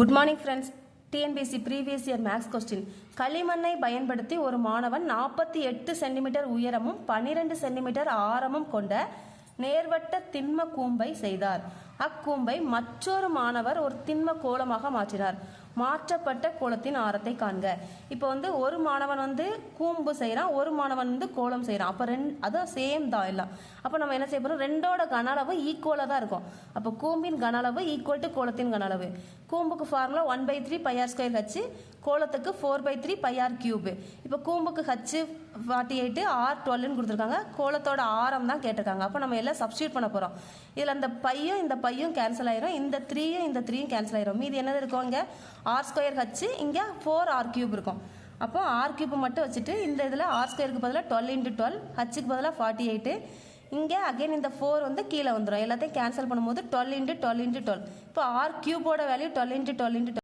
Good morning friends TNPSC previous year maths question களிமண்ணை பயன்படுத்தி ஒரு மாணவன் நாற்பத்தி எட்டு சென்டிமீட்டர் உயரமும் பனிரெண்டு சென்டிமீட்டர் ஆரமும் கொண்ட நேர்வட்ட திண்ம கூம்பை செய்தார். அக்கூம்பை மற்றொரு மாணவர் ஒரு திண்ம கோலமாக மாற்றினார். மாற்றப்பட்ட கோலத்தின் ஆரத்தை காண்க. இப்போ வந்து ஒரு மாணவன் வந்து கூம்பு செய்கிறான் ஒரு மாணவன் வந்து கோலம் செய்கிறான் அப்போ ரெண்டு அதுவும் சேம் தான் எல்லாம். அப்போ நம்ம என்ன செய்ய போகிறோம் ரெண்டோட கன அளவு ஈக்குவலாக தான் இருக்கும். அப்போ கூம்பின் கன அளவு ஈக்குவல் டு கோலத்தின் கன அளவு. கூம்புக்கு formula one by three pi r square h கோலத்துக்கு four by three pi r cube இப்போ கூம்புக்கு ஹச்சு ஃபார்ட்டி எயிட்டு ஆர் டுவெல்னு கொடுத்துருக்காங்க. கோலத்தோட ஆரம் தான் கேட்டிருக்காங்க. அப்போ நம்ம எல்லாம் சப்ஸ்டியூட் பண்ண போகிறோம் இதில் அந்த பையும் இந்த பையும் கேன்சல் ஆயிரும். இந்த த்ரீயும் இந்த த்ரீயும் கேன்சல் ஆயிரும். மீது என்னது இருக்கும்? இங்கே ஆர் ஸ்கொயர் ஹச்சு இங்கே ஃபோர் ஆர் கியூப் இருக்கும். அப்போ ஆர் கியூப் மட்டும் வச்சுட்டு இந்த இதில் ஆர் ஸ்கொயருக்கு பதிலாக டுவெல் இன்ட்டு டுவெல் ஹச்சுக்கு பதிலாக ஃபார்ட்டி எயிட்டு இங்கே அகைன் இந்த ஃபோர் வந்து கீழே வந்துடும் எல்லாத்தையும் கேன்சல் பண்ணும்போது twelve into twelve into twelve இப்போ r கியூபோட value twelve into twelve into